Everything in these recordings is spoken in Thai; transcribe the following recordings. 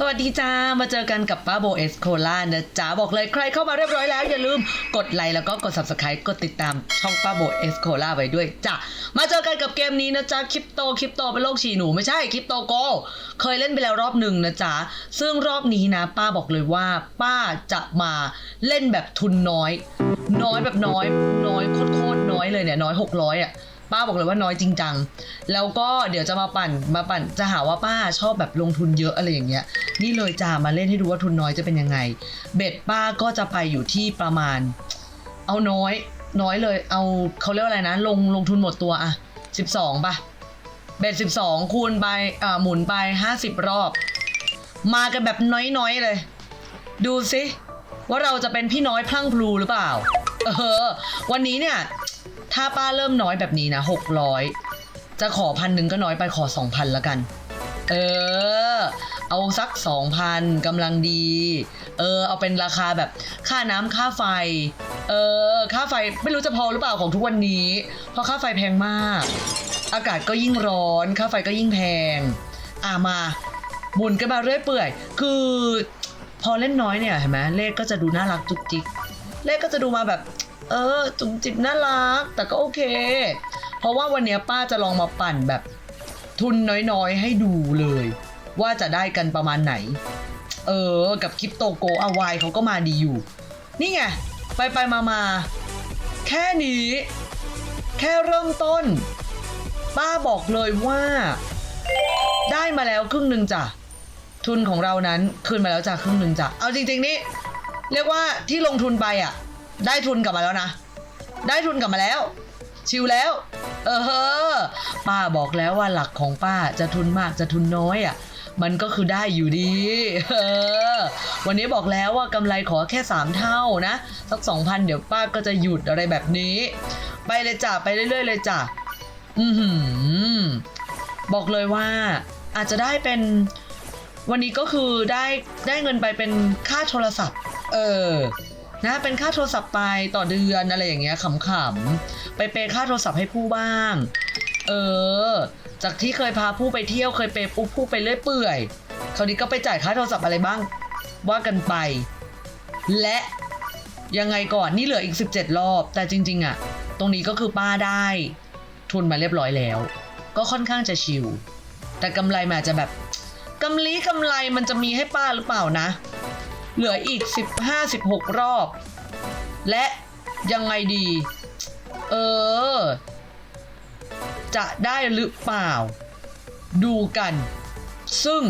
สวัสดีจ้า มาเจอกันกับป้าโบเอสโคลานะจ๊ะบอกเลยใครเข้ามาเรียบร้อยแล้ว อย่าลืมกดไลค์แล้วก็กด subscribe กดติดตามช่องป้าโบเอสโคลาไว้ด้วยจ้ะมาเจอกันกับเกมนี้นะจ๊ะคริปโตคริปโตเป็นโลกฉี่หนูไม่ใช่คริปโตโกเคยเล่นไปแล้วรอบหนึ่งนะจ๊ะซึ่งรอบนี้นะ ป้าบอกเลยว่า ป้าจะมาเล่นแบบทุนน้อย น้อยแบบน้อย น้อยโคตรน้อยเลยเนี่ยน้อย600อะ ป้าบอกเลยว่าน้อยจริงจัง แล้วก็เดี๋ยวจะมาปั่นมาปั่นจะหาว่าป้าชอบแบบลงทุนเยอะอะไรอย่างเงี้ย นี่เลยจ้ามาเล่นให้ดูว่าทุนน้อยจะเป็นยังไง เบ็ดป้าก็จะไปอยู่ที่ประมาณ เอาน้อยน้อยเลย เอาเขาเรียกว่าอะไรนะ ลงลงทุนหมดตัวอะ12ป่ะ เบ็ด12คูณไปอ่าหมุนไป50รอบ มากันแบบน้อยๆเลย ดูสิว่าเราจะเป็นพี่น้อยพลั่งพลูหรือเปล่า เออ วันนี้เนี่ย ถ้าป้าเริ่มน้อยแบบนี้นะหกร้อยจะขอพันหนึ่งก็น้อยไปขอสองพันละกัน เออ เอาสักสองพันกำลังดี เออ เอาเป็นราคาแบบค่าน้ำค่าไฟ เออ ค่าไฟไม่รู้จะพอหรือเปล่าของทุกวันนี้ เพราะค่าไฟแพงมาก อากาศก็ยิ่งร้อน ค่าไฟก็ยิ่งแพง อ่ามาหมุนกันมาเรื่อยเปื่อย คือพอเล่นน้อยเนี่ยเห็นไหมเลขก็จะดูน่ารักจุกจิก เลขก็จะดูมาแบบ เออ จุ๋มจิบน่ารัก แต่ก็โอเค เพราะว่าวันนี้ป้าจะลองมาปั่นแบบทุนน้อยๆ ให้ดูเลย ว่าจะได้กันประมาณไหน เออ กับคริปโตโกอาวายเขาก็มาดีอยู่ นี่ไง ไปไปมามาแค่นี้ แค่เริ่มต้น ป้าบอกเลยว่า ได้มาแล้วครึ่งหนึ่งจ้ะ ทุนของเรานั้นคืนมาแล้วจ้ะครึ่งหนึ่งจ้ะ เอาจริง ๆ นี่ เรียกว่าที่ลงทุนไปอะ ได้ทุนกลับมาแล้วนะ ได้ทุนกลับมาแล้ว ชิลแล้ว เออเออป้าบอกแล้วว่าหลักของป้าจะทุนมากจะทุนน้อยอะ มันก็คือได้อยู่ดี เออ วันนี้บอกแล้วว่ากำไรขอแค่ 3 เท่านะ สัก 2,000 เดี๋ยวป้าก็จะหยุดอะไรแบบนี้ ไปเลยจ้ะไปเรื่อยๆเลยจ้ะอือหือ บอกเลยว่าอาจจะได้เป็นวันนี้ก็คือได้ได้เงินไปเป็นค่าโทรศัพท์ เออ นะเป็นค่าโทรศัพท์ไปต่อเดือนอะไรอย่างเงี้ยขำๆไปเปย์ค่าโทรศัพท์ให้ผู้บ้าง เออ จากที่เคยพาผู้ไปเที่ยวเคยเปย์ผู้ผู้ไปเรื่อยเปื่อยคราวนี้ก็ไปจ่ายค่าโทรศัพท์อะไรบ้าง ว่ากันไป และยังไงก่อนนี่เหลืออีก 17 รอบ แต่จริง ๆอะตรงนี้ก็คือป้าได้ ทุนมาเรียบร้อยแล้ว ก็ค่อนข้างจะชิลแต่กำไรมันอาจจะแบบกำลีกำไรมันจะมีให้ป้าหรือเปล่านะ เหลืออีก 15-16 รอบ และยังไงดี เออ จะได้หรือเปล่า ดูกัน ซึ่ง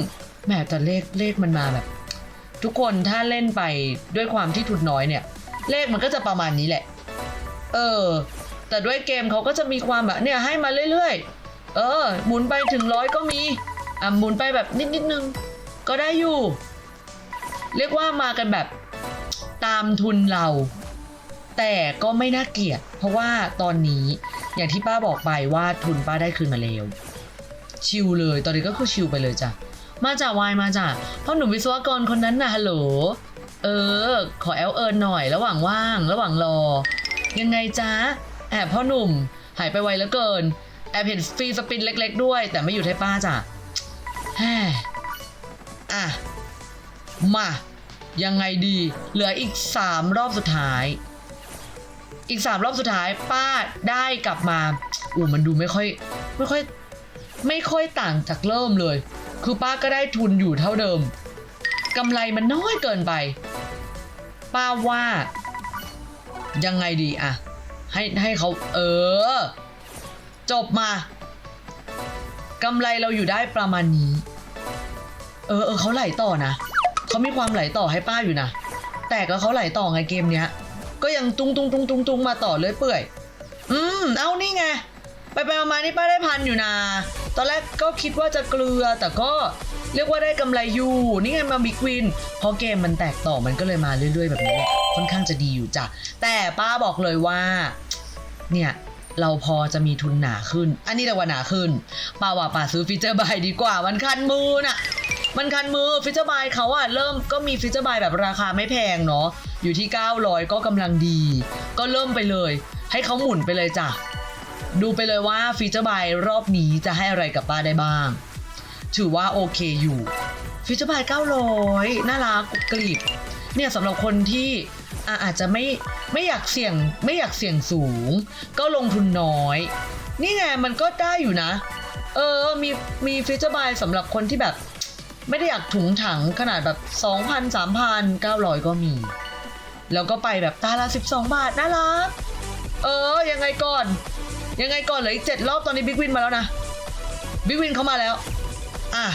แหมแต่เลขเลขมันมาแบบ ทุกคนถ้าเล่นไปด้วยความที่ทุนน้อยเนี่ย เลขมันก็จะประมาณนี้แหละ เออ แต่ด้วยเกมเขาก็จะมีความแบบเนี่ยให้มาเรื่อยๆ เออ หมุนไปถึงร้อยก็มี อะหมุนไปแบบนิดนิดนึง ก็ได้อยู่ เรียกว่ามากันแบบตามทุนเรา แต่ก็ไม่น่าเกลียด เพราะว่าตอนนี้อย่างที่ป้าบอกไปว่าทุนป้าได้คืนมาแล้วชิลเลย ตอนนี้ก็คือชิลไปเลยจ้ะมาจากวายมาจากพ่อหนุ่มวิศวกรคนนั้นนะฮัลโหลเออ ขอแอลเอิญหน่อย ระหว่างว่าง ระหว่างรอ ยังไงจ๊ะแอบพ่อหนุ่มหายไปไวเหลือเกิน แอบเห็นฟรีสปินเล็ก ๆ ด้วย แต่ไม่อยู่ให้ป้าจ้ะแฮ่อะ มา ยังไงดี เหลืออีก 3 รอบสุดท้าย อีก 3 รอบสุดท้ายป้าได้กลับมาอู้มันดูไม่ค่อย ไม่ค่อย ไม่ค่อยต่างจากเริ่มเลย คือป้าก็ได้ทุนอยู่เท่าเดิมกำไรมันน้อยเกินไป ป้าว่า ยังไงดีอะให้ให้เขาเออ จบมากำไรเราอยู่ได้ประมาณนี้ เออเออเขาไหลต่อนะ เขามีความไหลต่อให้ป้าอยู่นะ แต่ก็เขาไหลต่อไงเกมเนี้ย ก็ยังตุงตุงตุงตุงตุงมาต่อเลยเปื่อย อืม เอานี่ไง ไปไปมาๆนี่ป้าได้พันอยู่นะ ตอนแรกก็คิดว่าจะเกลือแต่ก็เรียกว่าได้กำไรอยู่ นี่ไงมาบิ๊กวินพอเกมมันแตกต่อมันก็เลยมาเรื่อยๆ แบบนี้แหละค่อนข้างจะดีอยู่จ้ะ แต่ป้าบอกเลยว่า เนี่ยเราพอจะมีทุนหนาขึ้น อันนี้เรียกว่าหนาขึ้นป้าว่าป้าซื้อฟีเจอร์บายดีกว่ามันคันมือน่ะ มันคันมือฟีเจอร์บายเขาอะเริ่มก็มีฟีเจอร์บายแบบราคาไม่แพงเนาะอยู่ที่ 900 ก็กำลังดี ก็เริ่มไปเลย ให้เขาหมุนไปเลยจ้ะ ดูไปเลยว่าฟีเจอร์บายรอบนี้จะให้อะไรกับป้าได้บ้าง ถือว่าโอเคอยู่ฟิวเจอร์บาย900 น่ารักกรีบเนี่ยสำหรับคนที่อาจจะไม่ไม่อยากเสี่ยงไม่อยากเสี่ยงสูง ก็ลงทุนน้อย นี่ไงมันก็ได้อยู่นะ เออมีมีฟิวเจอร์บายสำหรับคนที่แบบ ไม่ได้อยากถุงถังขนาดแบบ 2,000 3,000 900 ก็มี แล้วก็ไปแบบตาละ12 บาท น่ารัก เออ ยังไงก่อน ยังไงก่อนเหลืออีก 7 รอบตอนนี้บิ๊กวินมาแล้วนะบิ๊กวินเข้ามาแล้ว อะ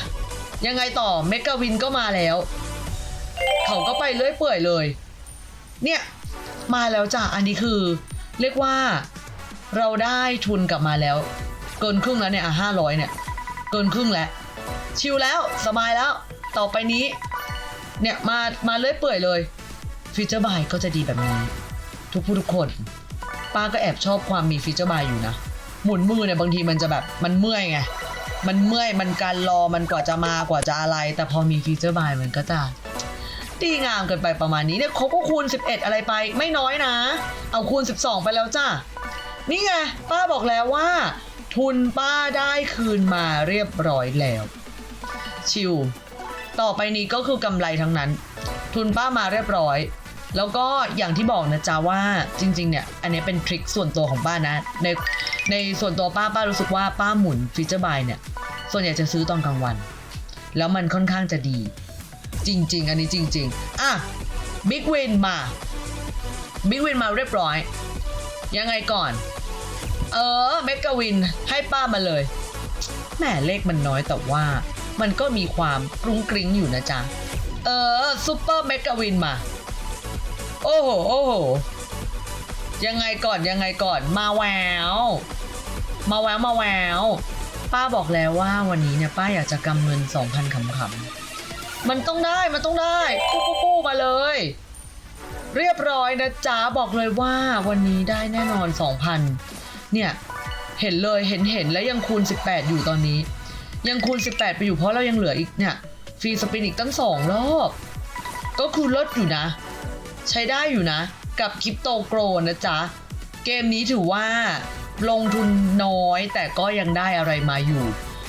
ยังไงต่อเมกาวินก็มาแล้ว เขาก็ไปเรื่อยเปื่อยเลย เนี่ย มาแล้วจ้ะ อันนี้คือ เรียกว่าเราได้ทุนกลับมาแล้ว เกินครึ่งแล้วเนี่ยอะห้าร้อยเนี่ย เกินครึ่งแล้ว ชิลแล้วสบายแล้ว ต่อไปนี้ เนี่ยมามาเรื่อยเปื่อยเลยฟีเจอร์บายก็จะดีแบบนี้ ทุกผู้ทุกคน ป้าก็แอบชอบความมีฟีเจอร์บายอยู่นะ หมุนมือเนี่ยบางทีมันจะแบบมันเมื่อยไงมันเมื่อยมันการรอมันกว่าจะมากว่าจะอะไร แต่พอมีฟีเจอร์บายมันก็จะดีงามเกินไปประมาณนี้เนี่ยเขาก็คูณ 11 อะไรไปไม่น้อยนะ เอาคูณ 12 ไปแล้วจ้านี่ไงป้าบอกแล้วว่า ทุนป้าได้คืนมาเรียบร้อยแล้ว ชิลต่อไปนี้ก็คือกำไรทั้งนั้น ทุนป้ามาเรียบร้อย แล้วก็อย่างที่บอกนะจ๊ะว่าจริง ๆ เนี่ย อันนี้เป็นทริคส่วนตัวของป้านะ ในในส่วนตัวป้าป้ารู้สึกว่าป้าหมุนฟีเจอร์บายเนี่ย ส่วนใหญ่จะซื้อตอนกลางวัน แล้วมันค่อนข้างจะดี จริง ๆ อันนี้จริง ๆ อะบิ๊กวินมาบิ๊กวินมาเรียบร้อย ยังไงก่อน เออเมกาวินให้ป้ามาเลยแหมเลขมันน้อยแต่ว่า มันก็มีความกรุ้งกริ้งอยู่นะจ๊ะ เออซูเปอร์เมกาวินมา โอ้โห โอ้โห ยังไงก่อนยังไงก่อนมาแวว มาแววมาแวว ป้าบอกแล้วว่าวันนี้เนี่ยป้าอยากจะกำเงิน2,000ขำๆมันต้องได้มันต้องได้กู้กู้มาเลย เรียบร้อยนะจ๊ะบอกเลยว่าวันนี้ได้แน่นอน 2,000 เนี่ยเห็นเลยเห็นเห็นแล้วยังคูณ 18 อยู่ตอนนี้ ยังคูณ 18 ไปอยู่เพราะเรายังเหลืออีกเนี่ยฟรีสปินอีกตั้งสองรอบ ก็คือลดอยู่นะ ใช้ได้อยู่นะ กับคริปโตโกรนะจ๊ะ เกมนี้ถือว่าลงทุนน้อยแต่ก็ยังได้อะไรมาอยู่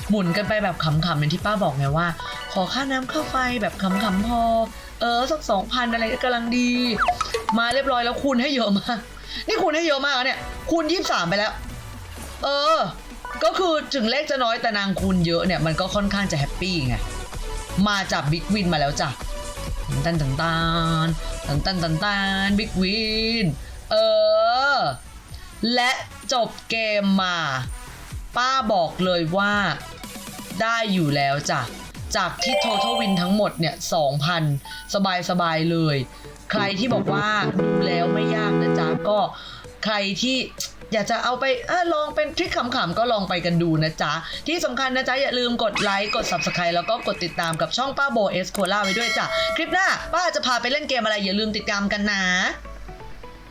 หมุนกันไปแบบขำๆอย่างที่ป้าบอกไงว่า ขอค่าน้ำค่าไฟแบบขำๆพอ เออสักสองพันอะไรก็กำลังดี มาเรียบร้อยแล้วคูณให้เยอะมาก นี่คูณให้เยอะมากเนี่ยคูณยี่สามไปแล้ว เออ ก็คือถึงเลขจะน้อยแต่นางคูณเยอะเนี่ยมันก็ค่อนข้างจะแฮปปี้ไง มาจากบิ๊กวินมาแล้วจ้ะตันตันตันตันตันตันตันบิ๊กวิน เออ และจบเกมมา ป้าบอกเลยว่าได้อยู่แล้วจ้ะ จากที่ total win ทั้งหมดเนี่ย2,000สบายสบายเลย ใครที่บอกว่าดูแล้วไม่ยากนะจ๊ะ ก็ใครที่ อยากจะเอาไปอลองเป็นทริคขำๆก็ลองไปกันดูนะจ๊ะ ที่สำคัญนะจ๊ะ อย่าลืมกดไลค์กด subscribe แล้วก็กดติดตามกับช่องป้าโบเอสโคล่าไว้ด้วยจ้ะ คลิปหน้าป้าจะพาไปเล่นเกมอะไรอย่าลืมติดตามกันนะ